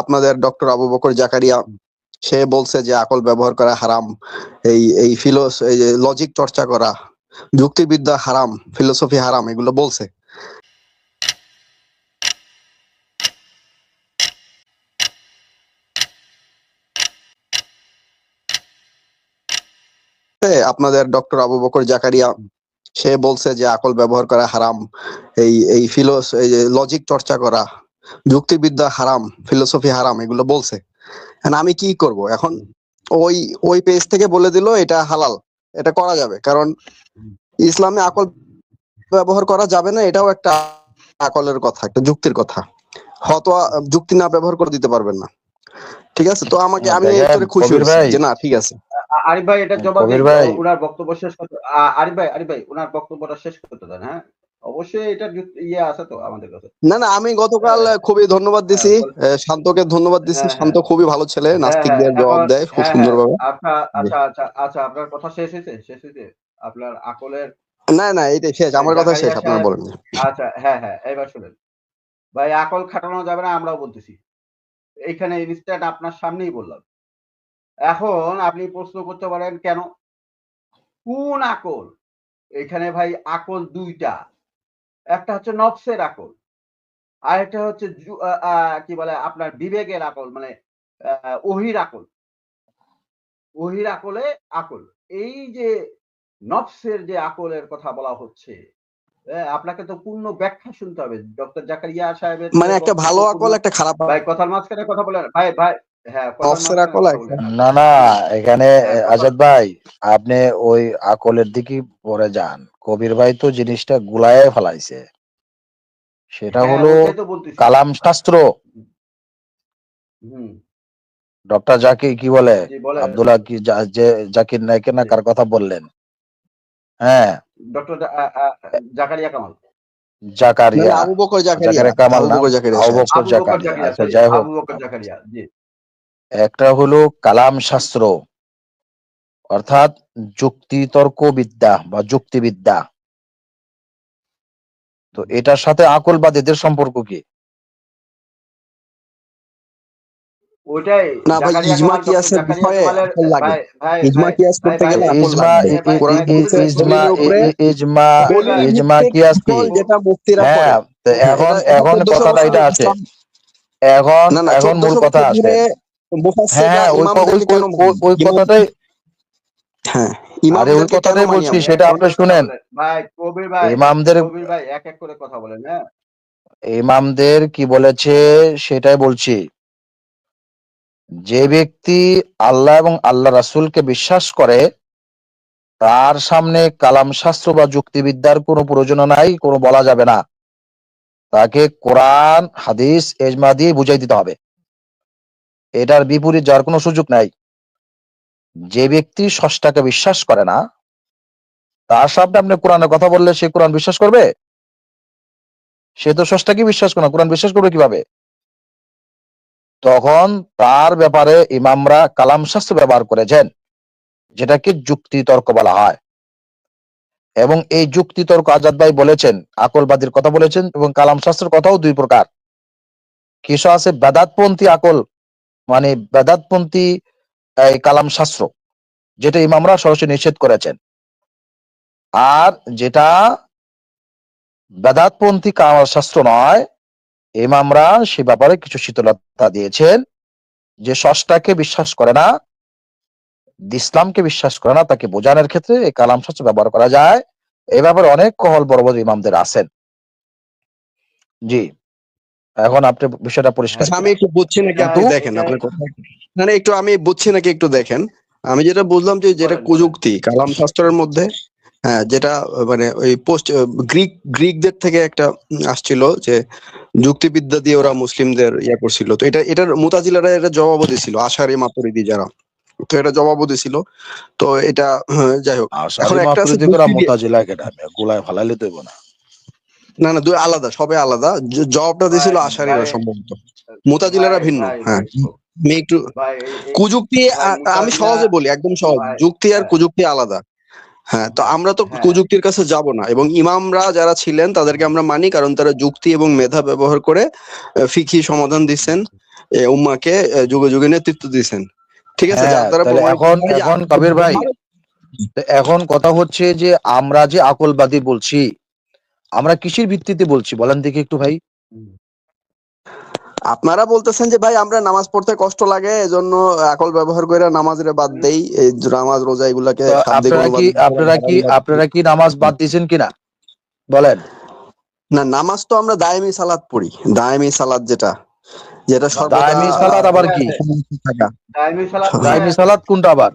আপনাদের ডক্টর আবু বকর জাকারিয়া, সে বলছে যে আকল ব্যবহার করা হারাম। এই এই ফিলোস এই যে লজিক চর্চা করা, যুক্তিবিদ্যা হারাম ফিলোসফি হারাম, এগুলো বলছে। আপনাদের ডক্টর আবু বকর জাকারিয়া, সে বলছে যে আকল ব্যবহার করা হারাম। এই এই ফিলোস এই যে লজিক চর্চা করা যুক্তিবিদ্যা হারাম ফিলোসফি হারাম এগুলো বলছে। আমি কি করব? এখন ওই ওই পেজ থেকে বলে দিল এটা হালাল এটা করা যাবে। কারণ ইসলামে আকল ব্যবহার করা যাবে না এটাও একটা আকলের কথা একটা যুক্তির কথা। হয়তো যুক্তি না ব্যবহার করে দিতে পারবেন না। ঠিক আছে? তো আমাকে আমি খুশি হয়েছি যে না ঠিক আছে। আরিফ ভাই এটা জবাব দিন, ওনার বক্তব্য শেষ করতে আরিফ ভাই আরিফ ভাই ওনার বক্তব্যটা শেষ করতে দেন হ্যাঁ? অবশ্যই এটা ইয়ে আছে তো আমাদের কাছে। না না আমি গতকাল খুবই ধন্যবাদ দিছি। হ্যাঁ, শান্তকে ধন্যবাদ দিছি। হ্যাঁ, শান্ত খুবই ভালো ছেলে হ্যাঁ, নাস্তিকদের হ্যাঁ, জবাব দেয় খুব হ্যাঁ, সুন্দর ভাবে হ্যাঁ, আচ্ছা আচ্ছা আচ্ছা আচ্ছা আপনার কথা শেষ হয়েছে? শেষ হয়েছে? আপনার আকলের না না এইটাই শেষ। আমার কথা শেষ আপনারা বলেন আচ্ছা হ্যাঁ হ্যাঁ এবার শুনেন। ভাই আকল খাটানো যাবে না আমরাও বলতেছি। এইখানে ইনস্ট্যান্ট আপনার সামনেই বললাম। এখন আপনি প্রশ্ন করতে পারেন কেন? কোন আকল? এখানে ভাই আকল দুইটা। একটা হচ্ছে নফসের আকল আর একটা হচ্ছে কি বলে আপনার বিবেকের আকল মানে ওহির আকল। ওহির আকলে আকল। এই যে নফসের যে আকলের কথা বলা হচ্ছে আপনাকে তো পূর্ণ ব্যাখ্যা শুনতে হবে। ডক্টর জাকারিয়া সাহেবের মানে একটা ভালো আকল একটা খারাপ ভাই কথার মাঝখানে কথা বলেন। ভাই ভাই হ্যাঁ। না না এখানে হ্যাঁ, আজাদ ভাই আপনি ওই আকলের দিকে পরে যান। কবির ভাই তো জিনিসটা গুলায় ফেলাইছে। সেটা হ্যাঁ, হলো। কালাম শাস্ত্র। ডক্টর জাকির কি বলে? আব্দুল্লাহ কি যে জাকির নাইকে না কার কথা বললেন? হ্যাঁ। ডক্টর জাকারিয়া কামাল। জাকারিয়া। আবু বকর জাকারিয়া কামাল আবু বকর জাকারিয়া। যাই হোক। একটা হলো কালাম শাস্ত্র। অর্থাৎ যুক্তি তর্ক বিদ্যা বা যুক্তিবিদ্যা। তো এটার সাথে আকলবাদীদের সম্পর্ক কি? ওইটাই। না ভাই, ইজমা কামাল, কি ডক্টর আছে জাকারিয়া বিষয়ে আকল লাগে। ইজমা কিয়াস করতে গেলে ইজমা কোরআন ইজমা ই- ইজমা দলিল কি যেটা মুফতিরা করে। হ্যাঁ এখন এটা- এটা এখন কথাটা এটা আছে। এখন না না এখন মূল কথা আছে। হ্যাঁ ওই ইমামদেরকে ওই- কথাটাই হ্যাঁ আরে ওই কথাটাই বলছি সেটা আপনি শুনেন। ভাই কবির ভাই ইমামদের কবির ভাই এক এক করে কথা বলেন হ্যাঁ? ইমামদের কি বলেছে সেটাই বলছি। যে ব্যক্তি আল্লাহ এবং আল্লাহ রাসূলকে বিশ্বাস করে তার সামনে কালাম শাস্ত্র বা যুক্তিবিদ্যার কোনো প্রয়োজন নাই কোনো বলা যাবে না। তাকে কোরআন হাদিস এজমা দিয়ে বুঝাই দিতে হবে। এটার বিপরীত যার কোনো সুযোগ নাই। যে ব্যক্তি ষষ্ঠাকে বিশ্বাস করে না, তার সামনে আপনি কোরআনের কথা বললে সে কোরআন বিশ্বাস করবে? সে তো ষষ্ঠাকে বিশ্বাস করে না, কোরআন বিশ্বাস করবে কীভাবে? তখন তার ব্যাপারে ইমামরা কালাম শাস্ত্র ব্যবহার করেছেন, যেটাকে যুক্তি তর্ক বলা হয়। এবং এই যুক্তি তর্ক আজাদ ভাই বলেছেন, আকলবাদীর কথা বলেছেন এবং কালাম শাস্ত্রের কথাও দুই প্রকার। কিছু আছে বেদাতপন্থী আকল মানে বেদাতপন্থী এই কালাম শাস্ত্র, যেটা ইমামরা সরাসরি নিষেধ করেছেন। আর যেটা বেদাতপন্থী কালাম শাস্ত্র নয়, ইমামরা সে ব্যাপারে কিছু শীতলতা দিয়েছেন যে ষষ্ঠাকে বিশ্বাস করে না, ইসলামকে বিশ্বাস করে না, তাকে বোঝানোর ক্ষেত্রে এই কালাম শাস্ত্র ব্যবহার করা যায়। এ ব্যাপারে অনেক কহল বড় বড় ইমামদের আছেন। জি। এখন আপনি বিষয়টা পরিষ্কার আচ্ছা, আমি একটু বুঝছি নাকি আপনি কিন্তু- দেখেন আপনার কথা। মানে একটু আমি বুঝছি নাকি একটু দেখেন। আমি যেটা বুঝলাম যে যেটা কুযুক্তি কালাম শাস্ত্রের মধ্যে হ্যাঁ যেটা মানে ওই পোস্ট গ্রিক গ্রিকদের থেকে একটা আসছিল যে যুক্তিবিদ্যা দিয়ে ওরা মুসলিমদের ইয়া করছিল। তো এটা এটার মুতাজিলারা এটা জবাবও দিছিল আশারি মাতুরিদি যারা। তো এটা জবাবও দিছিল তো এটা হ্যাঁ, যাই হোক। এখন একটা আছে মোতাজিলা কেটা আমি গোলায় ফালাইলে দেব না। না না দুই আলাদা সবে আলাদা। জবাবটা দিছিল ভাই, আশারিরা সম্ভবত। মুতাজিলারা ভিন্ন হ্যাঁ। আমি একটু কুযুক্তি আমি সহজে বলি একদম সহজ। যুক্তি আর। কুযুক্তি আলাদা। হ্যাঁ তো আমরা তো হ্যাঁ। কুযুক্তির কাছে যাব না এবং ইমামরা যারা ছিলেন তাদেরকে আমরা মানি কারণ তারা যুক্তি এবং মেধা ব্যবহার করে আহ, ফিকি সমাধান দিচ্ছেন এ, উম্মাকে যুগে যুগে নেতৃত্ব দিচ্ছেন ঠিক আছে হ্যাঁ, এখন এখন কবির ভাই এখন কথা হচ্ছে যে আমরা যে আকলবাদী বলছি আমরা কিসের ভিত্তিতে বলছি? বলেন দেখি একটু ভাই। আপনারা বলতেছেন যে ভাই আমরা নামাজ পড়তে কষ্ট লাগে এজন্য আকল ব্যবহার করে নামাজের বাদ দেই এই নামাজ রোজা এগুলাকে আপনারা কি আপনারা কি আপনারা কি নামাজ বাদ দিয়েছেন কিনা? বলেন। না নামাজ তো আমরা দায়েমি সালাত পড়ি। দায়েমি সালাত যেটা যেটা সর্বদা দায়মি সালাত আবার কি? দায়মি সালাত কোনটা আবার?